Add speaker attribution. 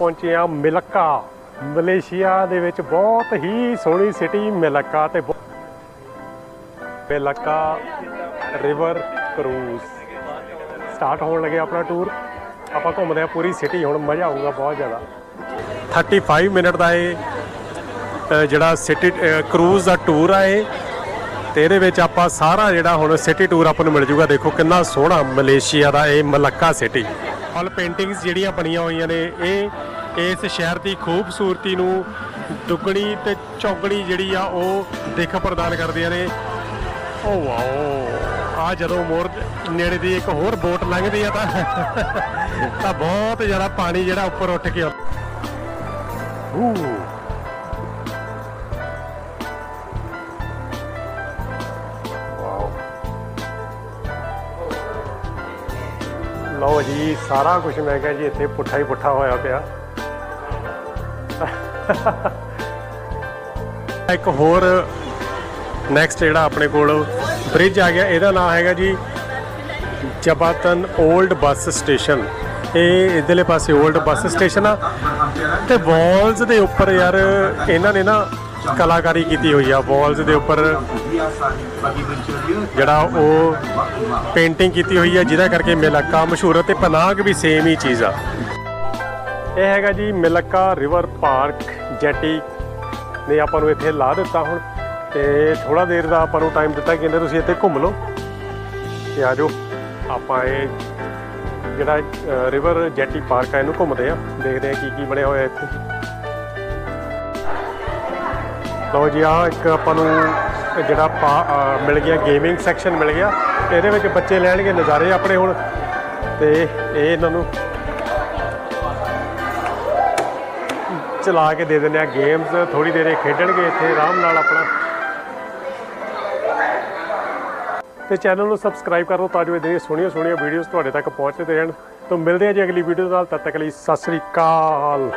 Speaker 1: ਪਹੁੰਚੇ ਆ Milka, Malaysia ਦੇ ਵਿੱਚ ਬਹੁਤ ਹੀ ਸੋਹਣੀ ਸਿਟੀ ਮਿਲਕਾ ਤੇ ਬਹੁ- ਮਿਲਕਾ ਰਿਵਰ ਕਰੂਜ਼ ਸਟਾਰਟ ਹੋਣ ਲੱਗੇ ਆਪਣਾ ਟੂਰ ਆਪਾਂ ਘੁੰਮਦੇ ਆ ਪੂਰੀ ਸਿਟੀ ਹੁਣ ਮਜ਼ਾ ਆਊਗਾ ਬਹੁਤ ਜ਼ਿਆਦਾ। 35 ਮਿੰਟ ਦਾ ਇਹ ਜਿਹੜਾ ਸਿਟੀ ਕਰੂਜ਼ ਦਾ ਟੂਰ ਆ ਇਹ। ਤੇ ਇਹਦੇ ਵਿੱਚ ਆਪਾਂ ਸਾਰਾ ਜਿਹੜਾ ਹੁਣ ਸਿਟੀ ਟੂਰ ਆਪਾਂ ਨੂੰ ਮਿਲ ਜੂਗਾ। ਦੇਖੋ ਕਿੰਨਾ ਸੋਹਣਾ ਮਲੇਸ਼ੀਆ ਦਾ ਇਹ ਮਲੱਕਾ ਸਿਟੀ ਫਲ ਪੇਂਟਿੰਗਸ ਜਿਹੜੀਆਂ ਬਣੀਆਂ ਹੋਈਆਂ ਨੇ, ਇਹ ਇਸ ਸ਼ਹਿਰ ਦੀ ਖੂਬਸੂਰਤੀ ਨੂੰ ਦੁੱਗਣੀ ਤੇ ਚੌਗਣੀ ਜਿਹੜੀ ਆ, ਉਹ ਦਿੱਖ ਪ੍ਰਦਾਨ ਕਰਦੀਆਂ ਨੇ। ਓ ਵਾਓ, ਆ ਜਦੋਂ ਮੋਰ ਨੇੜੇ ਦੀ ਇੱਕ ਹੋਰ ਬੋਟ ਲੰਘਦੀ ਆ ਤਾਂ ਤਾਂ ਬਹੁਤ ਜ਼ਿਆਦਾ ਪਾਣੀ ਜਿਹੜਾ ਉੱਪਰ ਉੱਠ ਕੇ ਆਉਂਦਾ। ਊ ਲਓ ਜੀ, ਸਾਰਾ ਕੁਝ ਮੈਂ ਕਿਹਾ ਜੀ, ਇੱਥੇ ਪੁੱਠਾ ਹੀ ਪੁੱਠਾ ਹੋਇਆ ਪਿਆ। ਇੱਕ ਹੋਰ ਨੈਕਸਟ ਜਿਹੜਾ ਆਪਣੇ ਕੋਲ ਬ੍ਰਿਜ ਆ ਗਿਆ, ਇਹਦਾ ਨਾਮ ਹੈਗਾ ਜੀ, ਜਬਾਤਨ 올ਡ ਬੱਸ ਸਟੇਸ਼ਨ ਇਹ ਇਧਰਲੇ ਪਾਸੇ 올ਡ ਬੱਸ ਸਟੇਸ਼ਨ ਆ। ਤੇ ਵਾਲਸ ਦੇ ਉੱਪਰ ਯਾਰ, ਇਹਨਾਂ ਨੇ ਨਾ ਕਲਾਕਾਰੀ ਕੀਤੀ ਹੋਈ ਆ ਵਾਲਸ ਦੇ ਉੱਪਰ ਜਿਹੜਾ ਉਹ ਪੇਂਟਿੰਗ ਕੀਤੀ ਹੋਈ ਆ, ਜਿਹਦਾ ਕਰਕੇ ਮਿਲੱਕਾ ਮਸ਼ਹੂਰ ਹੈ ਤੇ ਪਨਾਗ ਵੀ ਸੇਮ ਹੀ ਚੀਜ਼ ਆ। ਇਹ ਹੈਗਾ ਜੀ ਮਿਲਕਾ ਰਿਵਰ ਪਾਰਕ ਜੈਟੀ ਨੇ ਆਪਾਂ ਨੂੰ ਇੱਥੇ ਲਾ ਦਿੱਤਾ ਹੁਣ ਤੇ ਥੋੜਾ ਦੇਰ ਦਾ ਆਪਾਂ ਨੂੰ ਟਾਈਮ ਦਿੱਤਾ ਕਹਿੰਦੇ ਤੁਸੀਂ ਇੱਥੇ ਘੁੰਮ ਲਓ। ਤੇ ਆ ਜਾਓ, ਆਪਾਂ ਇਹ ਜਿਹੜਾ ਰਿਵਰ ਜੈਟੀ ਪਾਰਕ ਆ, ਇਹਨੂੰ ਘੁੰਮਦੇ ਆ। ਦੇਖਦੇ ਆ ਕੀ ਕੀ ਬਣਿਆ ਹੋਇਆ ਇੱਥੇ। ਲਓ ਜੀ ਆ ਇੱਕ ਆਪਾਂ ਨੂੰ ਜਿਹੜਾ ਪਾ- ਮਿਲ ਗਿਆ ਗੇਮਿੰਗ ਸੈਕਸ਼ਨ ਮਿਲ ਗਿਆ। ਇਹਦੇ ਵਿੱਚ ਬੱਚੇ ਲੈਣਗੇ ਨਜ਼ਾਰੇ ਆਪਣੇ ਹੁਣ। ਤੇ ਇਹ ਇਹਨਾਂ ਨੂੰ ਚਲਾ ਕੇ ਦੇ ਦਿੰਦੇ ਆ ਗੇਮਸ ਥੋੜੀ ਦੇਰ ਇਹ ਖੇਡਣਗੇ ਇੱਥੇ, ਆਰਾਮ ਨਾਲ ਆਪਣਾ। ਤੇ ਚੈਨਲ ਨੂੰ ਸਬਸਕ੍ਰਾਈਬ ਕਰੋ ਤਾਂ ਜੋ ਇਦਾਂ ਦੀਆਂ ਸੋਹਣੀਆਂ ਸੋਹਣੀਆਂ ਵੀਡੀਓਜ਼ ਤੁਹਾਡੇ ਤੱਕ ਪਹੁੰਚਦੇ ਰਹਿਣ। ਤੋਂ ਮਿਲਦੇ ਆ ਜੀ ਅਗਲੀ ਵੀਡੀਓ ਨਾਲ। ਤਦ ਤੱਕ ਲਈ ਸਤਿ ਸ੍ਰੀ ਅਕਾਲ।